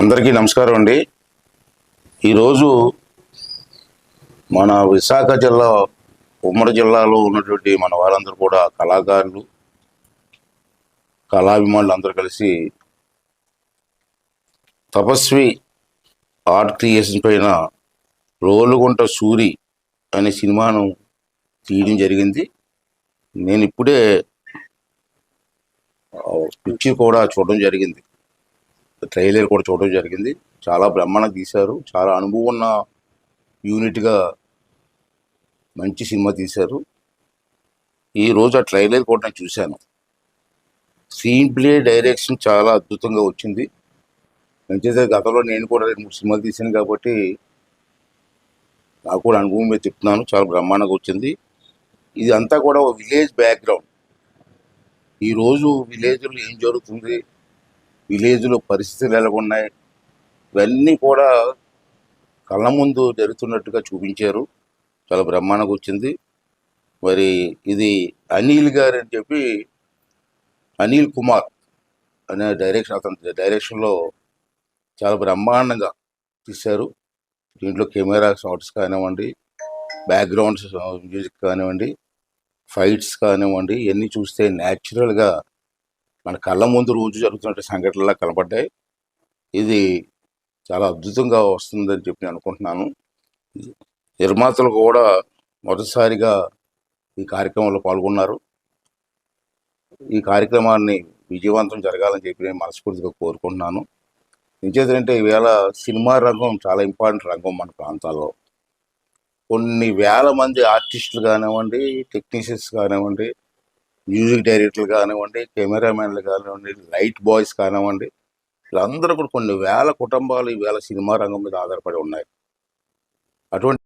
అందరికీ నమస్కారం అండి. ఈరోజు మన విశాఖ జిల్లా ఉమ్మడి జిల్లాలో ఉన్నటువంటి మన వారందరూ కూడా కళాకారులు కళాభిమానులు అందరూ కలిసి తపస్వి ఆర్ట్ క్రియేషన్ పైన రోలుగుంట సూరి అనే సినిమాను తీయడం జరిగింది. నేను ఇప్పుడే పిక్చర్ కూడా చూడడం జరిగింది. ట్రైలర్ కూడా చూడడం జరిగింది. చాలా బ్రహ్మాండంగా తీశారు. చాలా అనుభవం ఉన్న యూనిట్గా మంచి సినిమా తీశారు. ఈ రోజు ఆ ట్రైలర్ కూడా నేను చూశాను. స్క్రీన్ ప్లే డైరెక్షన్ చాలా అద్భుతంగా వచ్చింది. మంచిదే గతంలో నేను కూడా రెండు మూడు సినిమాలు తీశాను కాబట్టి నాకు కూడా అనుభవం మీద చెప్తున్నాను. చాలా బ్రహ్మాండంగా వచ్చింది. ఇది అంతా కూడా ఒక విలేజ్ బ్యాక్గ్రౌండ్. ఈరోజు విలేజ్లో ఏం జరుగుతుంది? విలేజ్లో పరిస్థితులు ఎలాగున్నాయి? ఇవన్నీ కూడా కళ్ళ ముందు జరుగుతున్నట్టుగా చూపించారు. చాలా బ్రహ్మాండంగా వచ్చింది. మరి ఇది అనిల్ గారు అని చెప్పి అనిల్ కుమార్ అనే డైరెక్షన్ అతని డైరెక్షన్లో చాలా బ్రహ్మాండంగా తీశారు. దీంట్లో కెమెరా షాట్స్ కానివ్వండి బ్యాక్గ్రౌండ్స్ మ్యూజిక్ కానివ్వండి ఫైట్స్ కానివ్వండి ఇవన్నీ చూస్తే న్యాచురల్గా మన కళ్ళ ముందు రోజు జరుగుతున్న సంఘటనలా కనబడ్డాయి. ఇది చాలా అద్భుతంగా వస్తుందని చెప్పి నేను అనుకుంటున్నాను. నిర్మాతలు కూడా మొదటిసారిగా ఈ కార్యక్రమంలో పాల్గొన్నారు. ఈ కార్యక్రమాన్ని విజయవంతం జరగాలని చెప్పి నేను మనస్ఫూర్తిగా కోరుకుంటున్నాను. నిజేంటంటే ఈవేళ సినిమా రంగం చాలా ఇంపార్టెంట్ రంగం మన ప్రాంతాల్లో. కొన్ని వేల మంది ఆర్టిస్టులు కానివ్వండి టెక్నీషియన్స్ కానివ్వండి మ్యూజిక్ డైరెక్టర్లు కానివ్వండి కెమెరామెన్లు కానివ్వండి లైట్ బాయ్స్ కానివ్వండి వీళ్ళందరూ కూడా కొన్ని వేల కుటుంబాలు ఈ సినిమా రంగం మీద ఆధారపడి ఉన్నాయి. అటువంటి